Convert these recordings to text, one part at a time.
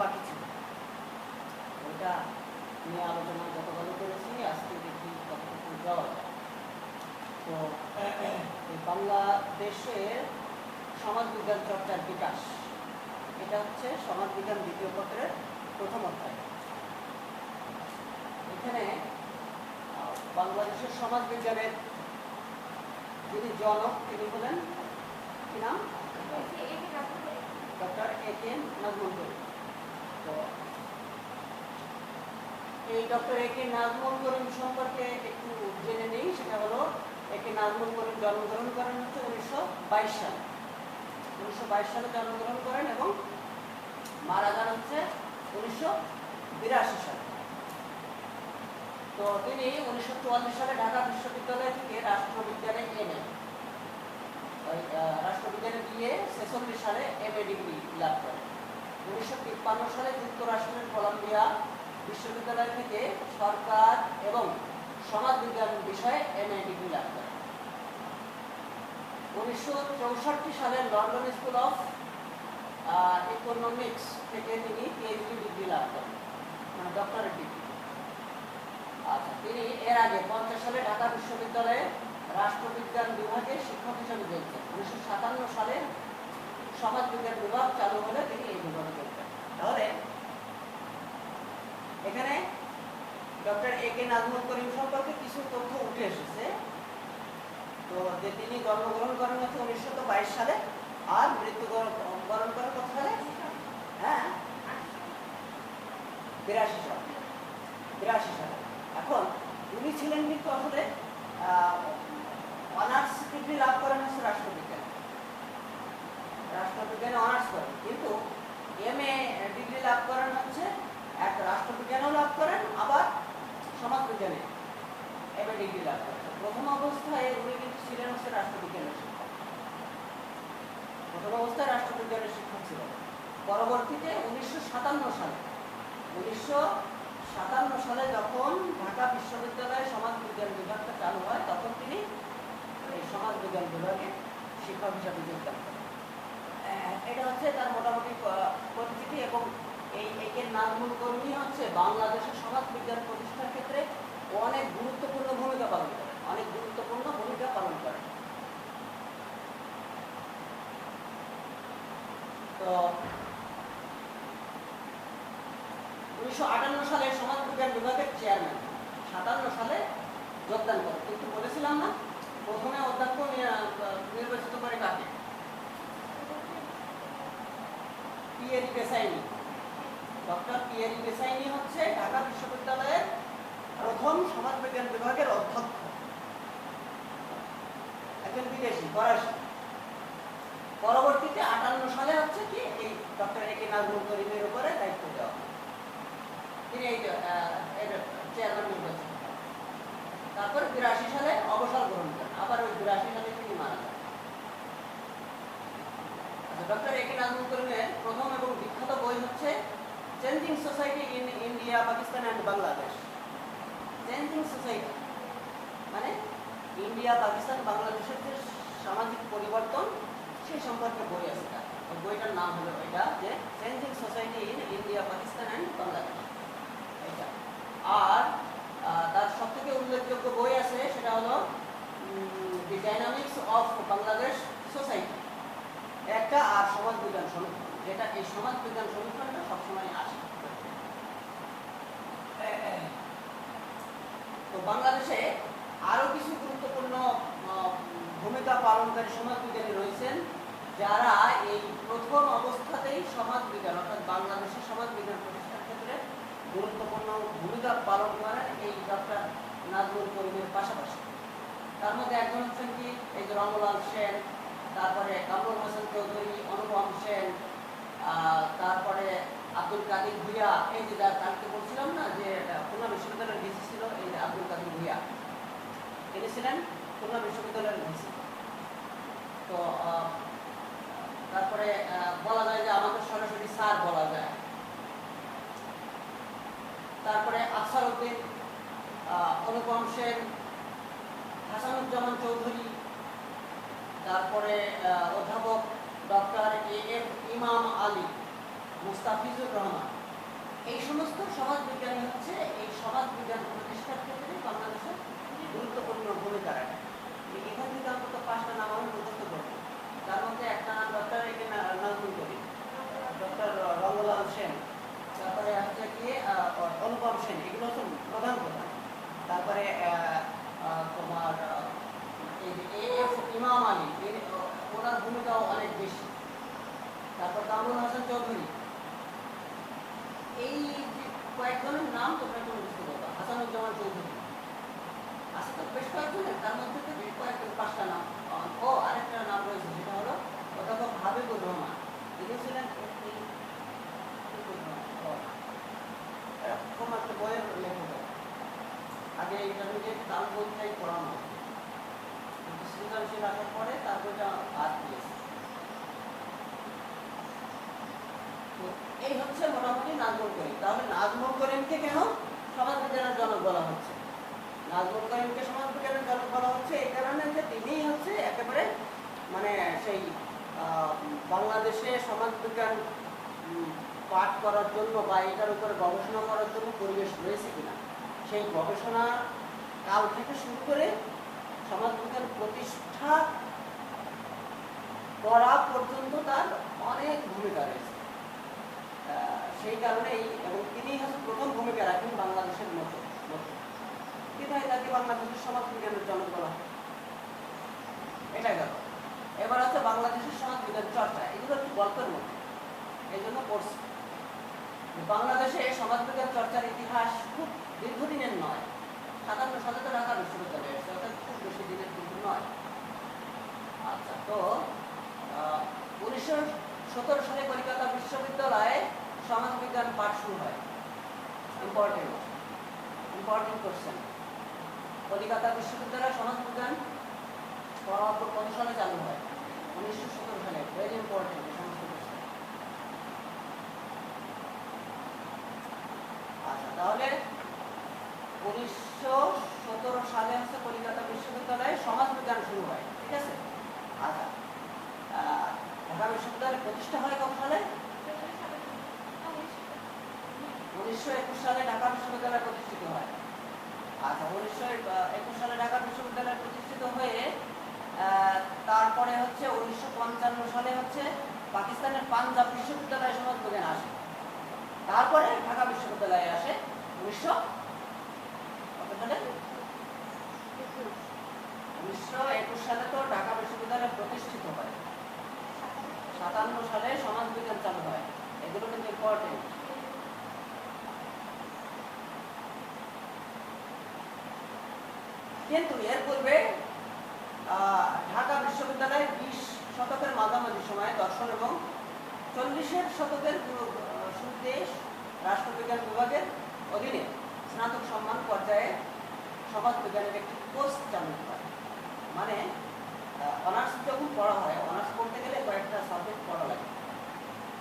বাকি ছিল। ওইটা নিয়ে আলোচনা গতকালও করেছি আজকে দেখি কতটুকু যাওয়া তো বাংলাদেশের সমাজবিজ্ঞান চর্চার বিকাশ এটা হচ্ছে সমাজবিজ্ঞান দ্বিতীয় পত্রের প্রথম অধ্যায়। এখানে বাংলাদেশের সমাজবিজ্ঞানের যিনি জনক তিনি হলেন কি নাম? Doctor A K Nazmul Karim. এই ডক্টর এ কে নাজমুল করিম সম্পর্কে একটু জেনে নেই, সেটা হলো এ কে নাজমুল করিম জন্মগ্রহণ করেন হচ্ছে উনিশশো বাইশ সালে। উনিশশো বাইশ সালে জন্মগ্রহণ করেন এবং মারা যান হচ্ছে উনিশশো বিরাশি সালে। তো তিনি উনিশশো চুয়াল্লিশ সালে ঢাকা বিশ্ববিদ্যালয় থেকে রাষ্ট্রবিজ্ঞানে এ। রাষ্ট্রবিজ্ঞানে বিএ ছেচল্লিশ সালে এম এ ডিগ্রি লাভ করেন। উনিশশো তিপ্পান্ন সালে যুক্তরাষ্ট্রের কলম্বিয়া বিশ্ববিদ্যালয় থেকে সরকার এবং সমাজবিজ্ঞান বিষয়ে এম এ ডিগ্রি লাভ করেন উনিশশো চৌষট্টি সালে লন্ডন স্কুল অফ ইকোনমিক্স থেকে তিনি পিএইচডি ডিগ্রি লাভ করেন মানে ডক্টরেট ডিগ্রি। আচ্ছা তিনি এর আগে পঞ্চাশ সালে ঢাকা বিশ্ববিদ্যালয়ে রাষ্ট্রবিজ্ঞান বিভাগে শিক্ষক হিসেবে যোগদেন উনিশশো সাতান্ন সালে সমাজবিজ্ঞান বিভাগ চালু হলে তিনি এই বিভাগে যোগ তাহলে এখানে ডক্টর এ কে নাজমুল করিম সম্পর্কে কিছু তথ্য উঠে এসেছে। তো যে তিনি জন্মগ্রহণ করেন হচ্ছে উনিশশো বাইশ সালে, আর মৃত্যুবরণ বরণ করেন কত সালে? হ্যাঁ? বিরাশি সালে। বিরাশি সালে। এখন উনি ছিলেন কিন্তু আসলে অনার্স ডিগ্রি লাভ করেন হচ্ছে রাষ্ট্রবিজ্ঞান। রাষ্ট্রবিজ্ঞানে অনার্স করেন? কিন্তু এম এ ডিগ্রি লাভ করেন হচ্ছে, এক রাষ্ট্রবিজ্ঞানও লাভ করেন? আবার সমাজবিজ্ঞানে এম এ ডিগ্রি লাভ করেন। প্রথম অবস্থায় উনি কিন্তু ছিলেন হচ্ছে রাষ্ট্রবিজ্ঞানের শিক্ষক। প্রথম অবস্থায় রাষ্ট্রবিজ্ঞানের শিক্ষক ছিলেন। পরবর্তীতে উনিশশো সাতান্ন সালে, উনিশশো সাতান্ন সালে যখন ঢাকা বিশ্ববিদ্যালয়ে সমাজবিজ্ঞান বিভাগটা চালু হয়, তখন তিনি সমাজবিজ্ঞান বিভাগে শিক্ষক হিসাবে যোগদান করেন। এটা হচ্ছে তার মোটামুটি পরিচিতি এবং এই নাজমুল কর্মী হচ্ছে বাংলাদেশের সমাজবিজ্ঞান প্রতিষ্ঠার ক্ষেত্রে অনেক গুরুত্বপূর্ণ ভূমিকা পালন করে, অনেক গুরুত্বপূর্ণ ভূমিকা পালন করে। তো উনিশশো আটান্ন সালে সমাজবিজ্ঞান বিভাগের চেয়ারম্যান, সাতান্ন সালে যোগদান করে কিন্তু বলেছিলাম না, প্রথমে অধ্যক্ষ নির্বাচিত করে কাকে? পিএরি দেসাইনি ডক্টর পিএরি দেসাইনি হচ্ছে ঢাকা বিশ্ববিদ্যালয়ের প্রথম সমাজবিজ্ঞান বিভাগের অধ্যক্ষ। একজন বিদেশি, ফরাসি। পরবর্তীতে আটান্ন সালে হচ্ছে কি, এই ডক্টর এ কে নাজমুল করিমের উপরে দায়িত্ব দেওয়া। তিনি এই চেয়ারম্যান নির্বাচিত তারপর বিরাশি সালে অবসর গ্রহণ করেন। আবার ওই বিরাশি সালে তিনি মারা যান। ডক্টর এ কে নাজমুল করিমের প্রথম এবং বিখ্যাত বই হচ্ছে changing society in India Pakistan and Bangladesh changing society মানে ইন্ডিয়া পাকিস্তান বাংলাদেশের যে সামাজিক পরিবর্তন সেই সম্পর্কে বই আছে। বইটার নাম হলো এটা যে changing society in India Pakistan and Bangladesh এটা আর তার সব থেকে উল্লেখযোগ্য বই আছে, সেটা হলো the dynamics of Bangladesh society একটা আর সমাজ বিজ্ঞান সমীক্ষণ যেটা এই সমাজ বিজ্ঞান সমীক্ষণটা সবসময় আসে। তো বাংলাদেশে আরও কিছু গুরুত্বপূর্ণ ভূমিকা পালনকারী সমাজ বিজ্ঞানী রয়েছেন, যারা এই প্রথম অবস্থাতেই সমাজ বিজ্ঞান, অর্থাৎ বাংলাদেশের সমাজ বিজ্ঞান প্রতিষ্ঠার ক্ষেত্রে গুরুত্বপূর্ণ ভূমিকা পালন করেন এই ডক্টর নাজমুল করিমের পাশাপাশি। তার মধ্যে একজন হচ্ছেন কি? এই যে রমলাল সেন তারপরে কামরুল হাসান চৌধুরী, অনুপম সেন তারপরে আব্দুল কাদির ভুইয়া, এই যে কালকে বলছিলাম না, যে খুলনা বিশ্ববিদ্যালয়ের ভিসি ছিল, এই যে আব্দুল কাদির ভুইয়া। তিনি ছিলেন খুলনা বিশ্ববিদ্যালয়ের ভিসি। তো তারপরে বলা যায় যে আমাদের সরাসরি স্যার বলা যায়। তারপরে আফসার উদ্দিন অনুপম সেন, হাসানুজ্জামান চৌধুরী তারপরে অধ্যাপক ডক্টর এ এফ ইমাম আলী মুস্তাফিজুর রহমান। এই সমস্ত সমাজবিজ্ঞানী হচ্ছে এই সমাজবিজ্ঞান প্রতিষ্ঠার ক্ষেত্রে বাংলাদেশের গুরুত্বপূর্ণ ভূমিকা রাখে। এখান থেকে অন্তত পাঁচটা নাম আমি মুখস্থ করব। তার মধ্যে একটা নাম ডক্টর না- নাজমুল করি ডক্টর রঙ্গলাল সেন, তারপরে হচ্ছে কি অনুপম সেন, এগুলো হচ্ছে প্রধান প্রধান তারপরে আহ, আহ, তোমার আহ, এই যে এ এফ ইমাম আলী এর- ওনার ভূমিকাও অনেক বেশি তারপর কামরুল হাসান চৌধুরী এই যে কয়েকজনের নাম তোমরা একটু মুখস্থ করবা হাসানুজ্জামান চৌধুরী আছে তো বেশ কয়েকজনের তার মধ্যে থেকে কয়েকজন পাঁচটা নাম আহ, ও আরেকটা নাম রয়েছে সেটা হলো অধ্যাপক হাবিবুর রহমান তিনি ছিলেন এই- এই- হাবিবুর রহমান, ও, এরকম একটা বইয়ের লেখক আগে এটা নিজে তাল বইটাই পড়ানো কিন্তু সৃজনশীল আসার পরে তার বইটা বাদ দিয়েছে তো এই হচ্ছে মোটামুটি নাজমুল করিম। তাহলে নাজমুল করিমকে কেন সমাজ বিজ্ঞানের জনক বলা হচ্ছে? নাজমুল করিমকে সমাজ বিজ্ঞানের জনক বলা হচ্ছে এই কারণে যে তিনিই হচ্ছে একেবারে মানে সেই বাংলাদেশে সমাজ বিজ্ঞান পাঠ করার জন্য বা এটার উপরে গবেষণা করার জন্য পরিবেশ রয়েছে কিনা? সেই গবেষণা কাল থেকে শুরু করে সমাজ বিজ্ঞান প্রতিষ্ঠা করা পর্যন্ত তার অনেক ভূমিকা রয়েছে। সেই কারণেই এবং তিনি হচ্ছে প্রথম ভূমিকা রাখেন বাংলাদেশের মতো তাকে বাংলাদেশের সমাজ বিজ্ঞানের বলা এটা গেল এবার হচ্ছে বাংলাদেশের সমাজ বিজ্ঞান চর্চা। এগুলো একটু গল্পের মতো এই জন্য পড়ছি। বাংলাদেশে চর্চার ইতিহাস খুব দীর্ঘদিনের নয়। সাতান্ন সালে তো ঢাকা বিশ্ববিদ্যালয়ে এসেছে, অর্থাৎ খুব বেশি দিনের কিন্তু নয়। আচ্ছা তো উনিশশো সতেরো সালে কলকাতা বিশ্ববিদ্যালয়ে সমাজবিজ্ঞান পাঠ শুরু হয়। ইম্পর্টেন্ট ইম্পর্টেন্ট কোশ্চেন কলকাতা বিশ্ববিদ্যালয়ে সমাজবিজ্ঞান কত সালে চালু হয়? উনিশশো সতেরো সালে। ভেরি ইম্পর্টেন্ট কোশ্চেন আচ্ছা তাহলে উনিশশো সতেরো সালে হচ্ছে কলকাতা বিশ্ববিদ্যালয়ে সমাজবিজ্ঞান শুরু হয়। ঠিক আছে? আচ্ছা ঢাকা বিশ্ববিদ্যালয় প্রতিষ্ঠা হয় কত সালে? উনিশশো একুশ সালে ঢাকা বিশ্ববিদ্যালয় প্রতিষ্ঠিত হয়। আচ্ছা উনিশশো একুশ সালে ঢাকা বিশ্ববিদ্যালয় প্রতিষ্ঠিত হয়ে তারপরে হচ্ছে উনিশশো পঞ্চান্ন সালে হচ্ছে পাকিস্তানের পাঞ্জাব আসে। তারপরে ঢাকা বিশ্ববিদ্যালয়ে আসে উনিশশো উনিশশো একুশ সালে তো ঢাকা বিশ্ববিদ্যালয় প্রতিষ্ঠিত হয়। সাতান্ন সালে সমাজ বিজ্ঞান চালু হয়। এগুলো কিন্তু ইম্পর্টেন্ট কিন্তু এর পূর্বে ঢাকা বিশ্ববিদ্যালয়ে বিশ শতকের মাঝামাঝি সময়ে দর্শন এবং চল্লিশের শতকের শুরুতে রাষ্ট্রবিজ্ঞান বিভাগের অধীনে স্নাতক সম্মান পর্যায়ে সমাজ বিজ্ঞানের একটি কোর্স চালু হয়। মানে অনার্স যখন পড়া হয়, অনার্স পড়তে গেলে কয়েকটা সাবজেক্ট পড়া লাগে।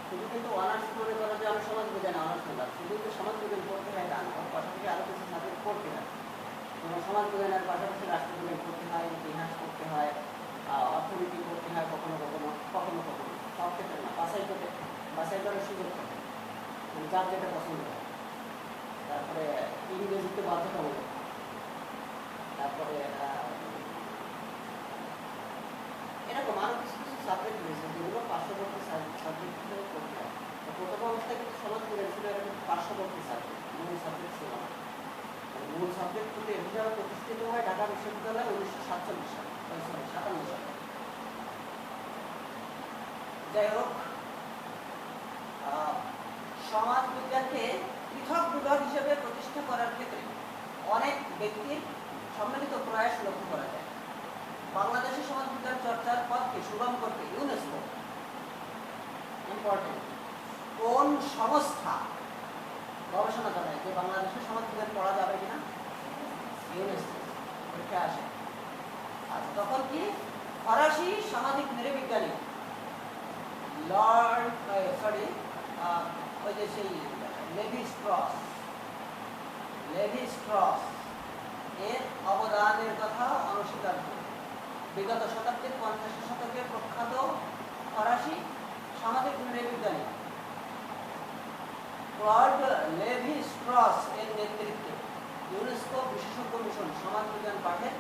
শুধু কিন্তু অনার্স মনে করো যে আমি সমাজ বিজ্ঞানে অনার্স নিলাম, শুধু সমাজ বিজ্ঞান পড়তে হয় না ওর পাশাপাশি আরও কিছু সাবজেক্ট পড়তে হয়। সমাজ বিজ্ঞানের পাশাপাশি রাষ্ট্রবিজ্ঞান পড়তে হয়, ইতিহাস পড়তে হয় অর্থনীতি পড়তে হয়, কখনো কখনো কখনো কখনো, সব ক্ষেত্রে না, বাছাই করে, বাছাই করার সুযোগ থাকে। যার যেটা পছন্দ। হয় তারপরে ইংরেজিতে বাধ্যতামূলক। তারপরে এরকম আরও কিছু কিছু সাবজেক্ট রয়েছে যেগুলো পার্শ্ববর্তী সাবজেক্ট হিসেবে পড়তে হয়। প্রথম অবস্থায় কিন্তু সমাজ বিজ্ঞান ছিল এরকম পার্শ্ববর্তী সাবজেক্ট মূল সাবজেক্ট ছিল। না মূল সাবজেক্ট কিন্তু এ হিসাবে প্রতিষ্ঠিত হয় ঢাকা বিশ্ববিদ্যালয় উনিশশো সাতচল্লিশ সালে সাতান্ন সালে। যাই হোক সমাজ বিজ্ঞানকে পৃথক বিভাগ হিসেবে প্রতিষ্ঠা করা ব্যক্তির সম্মিলিত প্রয়াস লক্ষ্য করা যায়। বাংলাদেশের সমাজবিজ্ঞান চর্চার পথকে সুগম করতে ইউনেস্কো ইম্পর্টেন্ট কোন সংস্থা গবেষণা করে যে বাংলাদেশের সমাজবিজ্ঞান পড়া যাবে কিনা? ইউনেস্কো, পরীক্ষা আসে। আর তখন কি? ফরাসি সামাজিক নৃবিজ্ঞানী, লর্ড সরি ওই যে সেই লেভি স্ট্রস লেভি স্ট্রস এর অবদানের কথা অনস্বীকার করে বিগত শতাব্দীর পঞ্চাশ শতকে প্রখ্যাত ফরাসি সামাজিক নৃবিজ্ঞানী। ক্লড লেভি স্ট্রস এর নেতৃত্বে ইউনেস্কো বিশেষজ্ঞ মিশন সমাজবিজ্ঞান পাঠের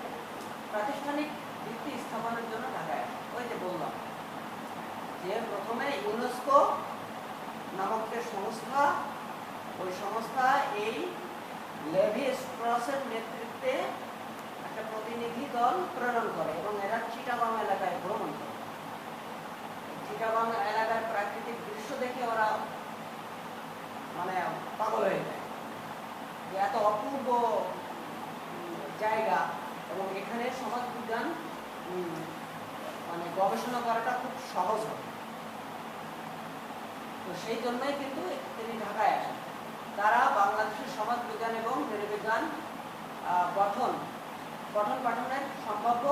প্রাতিষ্ঠানিক ভিত্তি স্থাপনের জন্য ঢাকায় ওই যে বললাম, যে প্রথমে ইউনেস্কো নামক যে সংস্থা, ওই সংস্থা এই লেভি স্ট্রসের নেতৃত্বে একটা প্রতিনিধি দল প্রেরণ করে এবং এরা চিটাবাং এলাকায় ভ্রমণ করে। চিটাবাং এলাকার প্রাকৃতিক দৃশ্য দেখে ওরা মানে পাগল হয়ে যায়। যে এত অপূর্ব জায়গা এবং এখানে সমাজ বিজ্ঞান মানে গবেষণা করাটা খুব সহজ হবে তো সেই জন্যই কিন্তু তিনি ঢাকায় আসেন। তারা বাংলাদেশের সমাজ বিজ্ঞান এবং নৃবিজ্ঞান গঠন গঠন পাঠনের সম্ভাব্য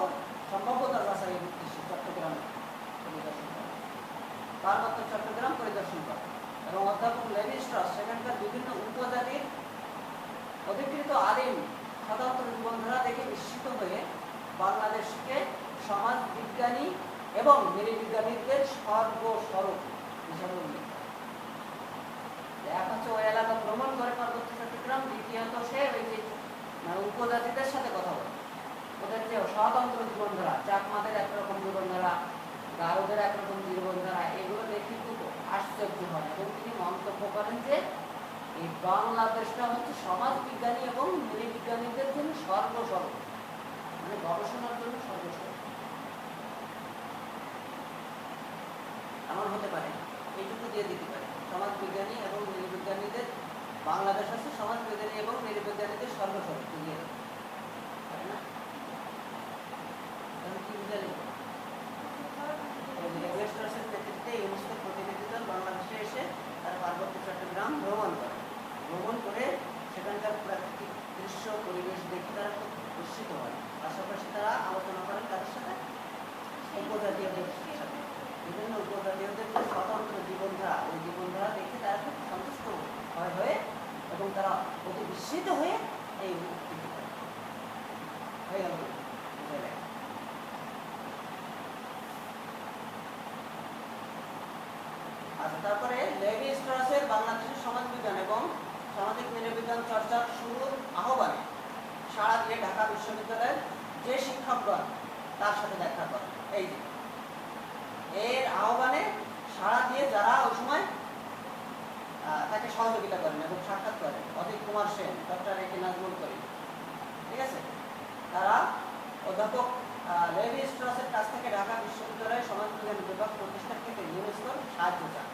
সম্ভাব্যতা উদ্দেশ্যে চট্টগ্রাম পরিদর্শন করে পার্বত্য চট্টগ্রাম পরিদর্শন করে এবং অধ্যাপক লেভি স্ট্রস সেখানকার বিভিন্ন উপজাতির অধিকৃত আদিম স্বতন্ত্র জীবনধারা দেখে বিস্মিত হয়ে বাংলাদেশকে সমাজ বিজ্ঞানী এবং নৃবিজ্ঞানীদের সর্বস্বরূপ হিসাবে উল্লেখ। এক হচ্ছে ওই এলাকা ভ্রমণ করে পার্বত্য চট্টগ্রাম দ্বিতীয়ত সে ওই যে মানে উপজাতিদের সাথে কথা বলে ওদের যে স্বতন্ত্র জীবনধারা, চাকমাদের একরকম জীবনধারা, গারোদের একরকম জীবনধারা, এগুলো দেখে আশ্চর্য হয়। এবং তিনি মন্তব্য করেন যে এই বাংলাদেশটা হচ্ছে সমাজ বিজ্ঞানী এবং নৃবিজ্ঞানীদের জন্য সর্বস্বরূপ মানে গবেষণার জন্য সর্বস্বরূপ এমন হতে পারে। এইটুকু দিয়ে দিতে পারে। সমাজ বিজ্ঞানী এবং নৃবিজ্ঞানীদের বাংলাদেশ হচ্ছে সমাজ বিজ্ঞানী এবং নৃবিজ্ঞানীদের সর্বস্বরূপ দিয়ে দেবে। তাই না তাহলে কি বুঝালি রেগুলেশনের নেতৃত্বে ইউনেস্কোর প্রতিনিধি দল বাংলাদেশে এসে তারা পার্বত্য চট্টগ্রাম ভ্রমণ করে ভ্রমণ করে সেখানকার প্রাকৃতিক দৃশ্য, পরিবেশ দেখে তারা খুব বিস্মিত হয়। পাশাপাশি তারা আলোচনা করেন তাদের সাথে উপজাতীয়দের সাথে। বিভিন্ন উপজাতীয়দের যে স্বতন্ত্র জীবনধারা, ওই জীবনধারা দেখে তারা খুব সন্তুষ্ট হয় হয়ে এবং তারা অতি বিস্মিত হয়ে এই আচ্ছা তারপরে লেভি স্ট্রসের বাংলাদেশের সমাজবিজ্ঞান এবং সামাজিক নৃবিজ্ঞান চর্চার শুরুর আহ্বানে সাড়া দিয়ে ঢাকা বিশ্ববিদ্যালয়ের যে শিক্ষকগণ তার সাথে দেখা করে এই যে, এর আহ্বানে সাড়া দিয়ে যারা ওই সময় তাকে সহযোগিতা করেন এবং সাক্ষাৎ করেন অজিত কুমার সেন, ডক্টর এ নাজমুল করিম, ঠিক আছে? তারা অধ্যাপক লেভি স্ট্রসের কাছ থেকে ঢাকা বিশ্ববিদ্যালয়ের সমাজবিজ্ঞান বিভাগ প্রতিষ্ঠার ক্ষেত্রে ইউনেস্কোর সাহায্য চান।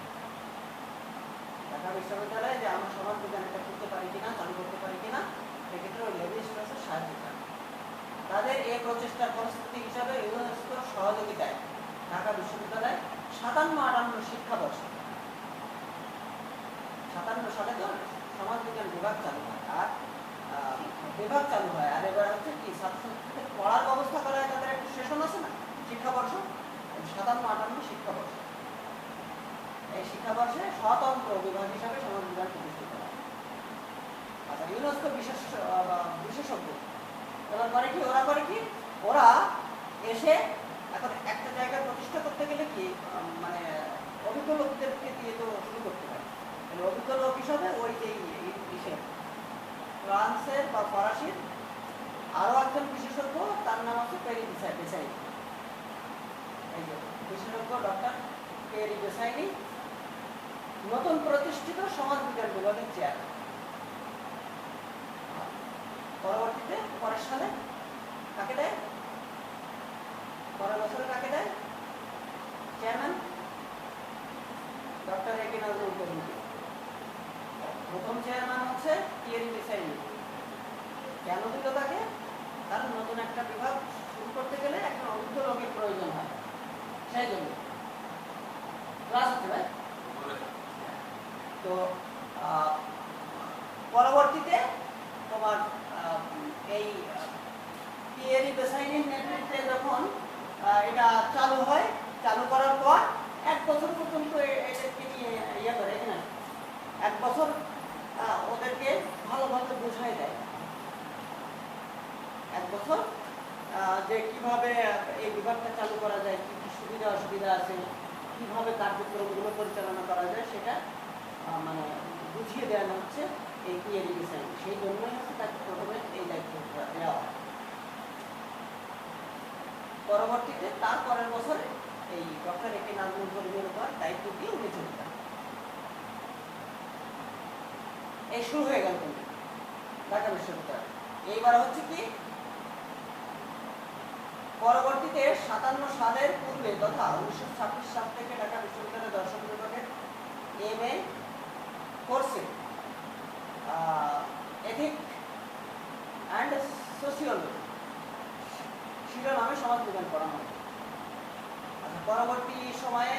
ঢাকা বিশ্ববিদ্যালয়ে যে আমরা সমাজ বিজ্ঞান এটা করতে পারি কিনা, চালু করতে পারি কিনা, সেক্ষেত্রে ওই লেভি স্ট্রসের সাহায্য চান তাদের এই প্রচেষ্টার পরিস্থিতি হিসাবে ইউনেস্কোর সহযোগিতায় ঢাকা বিশ্ববিদ্যালয় সাতান্ন আটান্ন শিক্ষাবর্ষে, সাতান্ন সালে তো সমাজ বিজ্ঞান বিভাগ চালু হয়, আর বিভাগ চালু হয়, আর এবার হচ্ছে কি, ছাত্রছাত্রীদের পড়ার ব্যবস্থা করা হয় তাদের একটা সেশন আছে না শিক্ষাবর্ষ ওই সাতান্ন আটান্ন শিক্ষাবর্ষ এই শিক্ষাবর্ষে স্বতন্ত্র বিভাগ হিসাবে সমাজ বিজ্ঞান প্রতিষ্ঠিত আচ্ছা ইউনেস্কো বিশেষ বিশেষজ্ঞ। এবার করে কি, ওরা করে কি, ওরা এসে এখন একটা জায়গায় প্রতিষ্ঠা করতে গেলে কি মানে অভিজ্ঞ লোকদেরকে দিয়ে তো শুরু করতে হয়। তাহলে অভিজ্ঞ লোক হিসাবে ওই যে ইসের ফ্রান্সের বা ফরাসির আরও একজন বিশেষজ্ঞ, তার নাম হচ্ছে পেরি এই যে, বিশেষজ্ঞ ডক্টর পেরি বেসাইনি নতুন প্রতিষ্ঠিত সমাজ বিজ্ঞান বিভাগের চেয়ার পরবর্তীতে পরের সালে কাকে দেয়? পরের বছরে কাকে দেয়? Chairman doctor A K Nazrul প্রথম চেয়ারম্যান হচ্ছে টিএরি মিসাইল কেন দিল তাকে? কারণ নতুন একটা বিভাগ শুরু করতে গেলে একটা অভিজ্ঞ লোকের প্রয়োজন হয়। সেই জন্য। ক্লাস হচ্ছে ভাই তো আহ, পরবর্তীতে তোমার আহ, এই পিএরি বেসাইনের নেতৃত্বে যখন আহ, এটা চালু হয় চালু করার পর এক বছর পর্যন্ত এ- এদেরকে নিয়ে ইয়ে করে না এক বছর ওদেরকে ভালোভাবে বোঝাই দেয়। এক বছর যে কীভাবে এই বিভাগটা চালু করা যায়, কি কি সুবিধা অসুবিধা আছে, কীভাবে কার্যক্রমগুলো পরিচালনা করা যায়, সেটা মানে বুঝিয়ে দেওয়ানো হচ্ছে এই পিএরি ডিসাইন সেই জন্যই হচ্ছে তাকে প্রথমে এই দায়িত্ব দেওয়া হয়। পরবর্তীতে তার পরের বছরে এই ডক্টর একে নাজমুল করিমের উপর দায়িত্ব দিয়ে উনি চলে যান এই শুরু হয়ে গেল কিন্তু ঢাকা বিশ্ববিদ্যালয়। এইবার হচ্ছে কি পরবর্তীতে সাতান্ন সালের পূর্বে তথা উনিশশো ছাব্বিশ সাল থেকে ঢাকা বিশ্ববিদ্যালয় দর্শন বিভাগের এম এ কোর্সে এথিক অ্যান্ড সোশিওলজি শিরোনামে সমাজ বিজ্ঞান পড়ানো হয় আচ্ছা, পরবর্তী সময়ে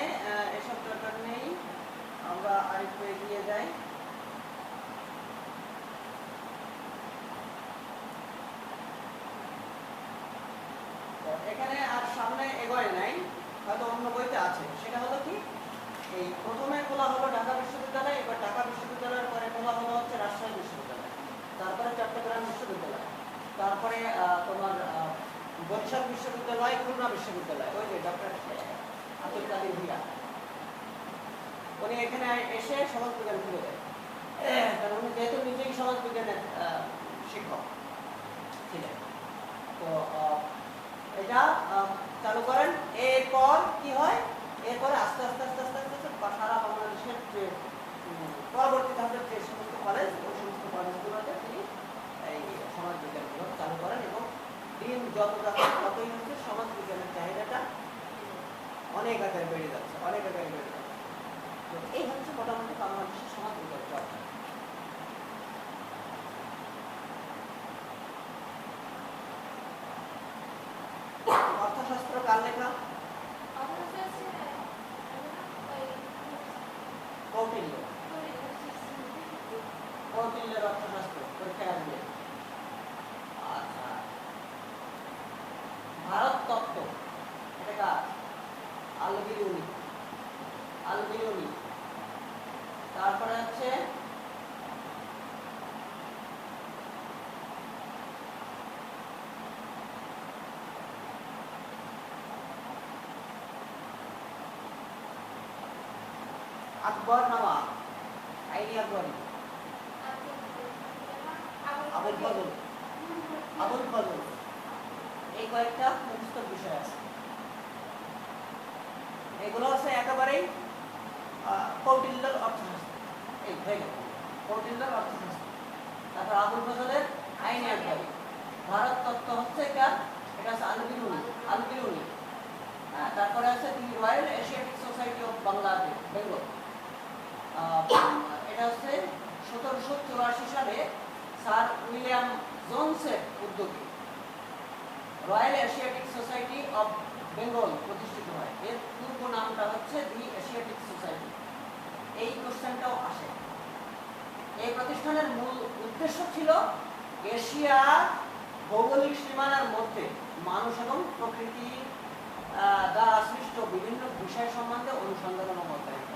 এসব দরকার নেই। আমরা আরেকটু এগিয়ে যাই। এখানে আর সামনে এগোয় নাই হয়তো অন্য বইতে আছে। সেটা হলো কি? এই প্রথমে খোলা হলো ঢাকা বিশ্ববিদ্যালয় এবার ঢাকা বিশ্ববিদ্যালয়ের পরে খোলা হলো হচ্ছে রাজশাহী বিশ্ববিদ্যালয়। তারপরে চট্টগ্রাম বিশ্ববিদ্যালয়। তারপরে তোমার বরিশাল বিশ্ববিদ্যালয় খুলনা বিশ্ববিদ্যালয়। ওই যে ডক্টর আব্দুল কাদির ভুইয়া। উনি এখানে এসে সমাজ বিজ্ঞান খুলে দেয় কারণ উনি যেহেতু নিজেই সমাজ বিজ্ঞানের আহ, শিক্ষক ছিলেন। তো আহ, এটা চালু করেন। এরপর কি হয়? এরপরে আস্তে আস্তে আস্তে আস্তে আস্তে আস্তে সারা বাংলাদেশের যে পরবর্তী ধাপের যে সমস্ত কলেজ ওই সমস্ত কলেজগুলোতে তিনি এই সমাজ বিজ্ঞানগুলো চালু করেন এবং দিন যত যাচ্ছে ততই হচ্ছে সমাজ বিজ্ঞানের চাহিদাটা অনেক আকারে বেড়ে যাচ্ছে, অনেক আকারে বেড়ে যাচ্ছে তো এই হচ্ছে মোটামুটি বাংলাদেশের সমাজ বিজ্ঞান চর্চা অর্থশাস্ত্র কার লেখা কৌটিল্য কৌটিল্যের অর্থশাস্ত্র পরীক্ষায় আসবে আচ্ছা ভারত তত্ত্ব এটা কার আলগিরি উনি আলগিরি উনি তারপরে হচ্ছে আকবর নামা আইনি আকবরী। আবুল ফজল। আবুল ফজল। এই কয়েকটা মুখস্থ বিষয় আছে। এগুলো হচ্ছে একেবারেই আহ, অর্থশাস্ত্র। এই হয়ে গেল। কৌটিল্যের অর্থশাস্ত্র। তারপর আবুল ফজলের আইনি আকবরী। ভারত তত্ত্ব হচ্ছে এটা এটা হচ্ছে আলবিরুনি আলবিরুনি হ্যাঁ তারপরে আছে the royal Asiatic society of Bangladesh Bengal. এটা হচ্ছে সতেরোশো চুরাশি সালে স্যার উইলিয়াম জোনসের উদ্যোগে royal Asiatic society of Bengal প্রতিষ্ঠিত হয়। এর পূর্ব নামটা হচ্ছে দি এশিয়াটিক সোসাইটি। এই কোশ্চেনটাও আসে। এই প্রতিষ্ঠানের মূল উদ্দেশ্য ছিল এশিয়া ভৌগোলিক সীমানার মধ্যে মানুষ এবং প্রকৃতি দ্বারা সৃষ্ট বিভিন্ন বিষয় সম্বন্ধে অনুসন্ধান এবং অধ্যয়ন।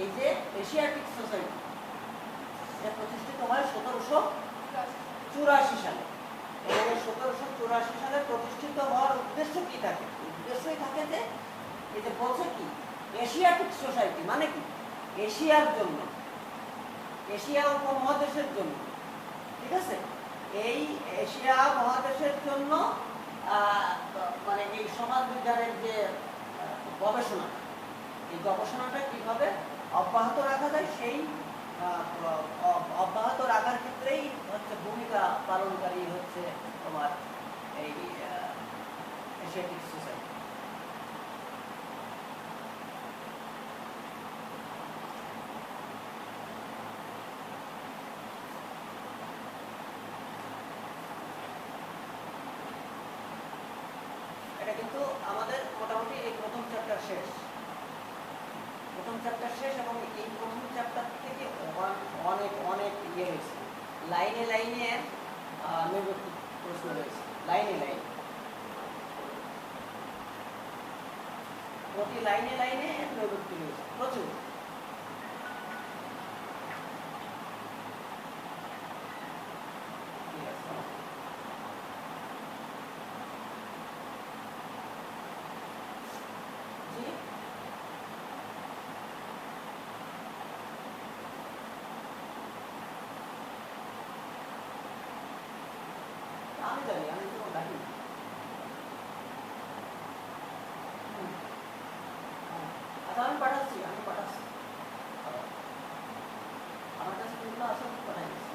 এই যে এশিয়াটিক সোসাইটি, এটা প্রতিষ্ঠিত হয় সতেরোশো চুরাশি সালে। সতেরোশো চুরাশি সালে প্রতিষ্ঠিত হওয়ার উদ্দেশ্য কি থাকে? উদ্দেশ্যই থাকে যে যে বলছে কি, এশিয়াটিক সোসাইটি মানে কি? এশিয়ার জন্য, এশিয়া উপমহাদেশের জন্য, ঠিক আছে? এই এশিয়া মহাদেশের জন্য মানে এই সমাজ বিজ্ঞানের যে গবেষণা, এই গবেষণাটা কীভাবে অব্যাহত রাখা যায়, সেই অব্যাহত রাখার ক্ষেত্রেই হচ্ছে ভূমিকা পালনকারী হচ্ছে তোমার এই এশিয়াটিক সোসাইটি এটা কিন্তু আমাদের মোটামুটি এই প্রথম চ্যাপ্টার শেষ। প্রথম চ্যাপ্টার শেষ এবং এই প্রথম চ্যাপ্টার থেকে অনেক অনেক ইয়ে হয়েছে। লাইনে লাইনে প্রশ্ন রয়েছে। লাইনে লাইনে। প্রতি লাইনে লাইনে নৈবত্তি রয়েছে। প্রচুর ঠিক আছে জি আমি জানি আমি তো ডাকি আচ্ছা আমি পাঠাচ্ছি আমি পাঠাচ্ছি আমার কাছে যেগুলো আছে পাঠাই দিচ্ছি?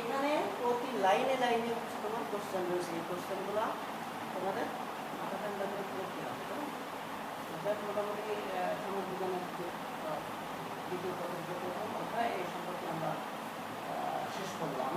এখানে প্রতি লাইনে লাইনে তোমার কোশ্চেন রয়েছে এই কোশ্চেনগুলো তোমাদের মাথা ঠান্ডা করে অর্থাৎ মোটামুটি যে দ্বিতীয় প্রথম অধ্যায় এই সম্পর্কে আমরা শেষ করলাম।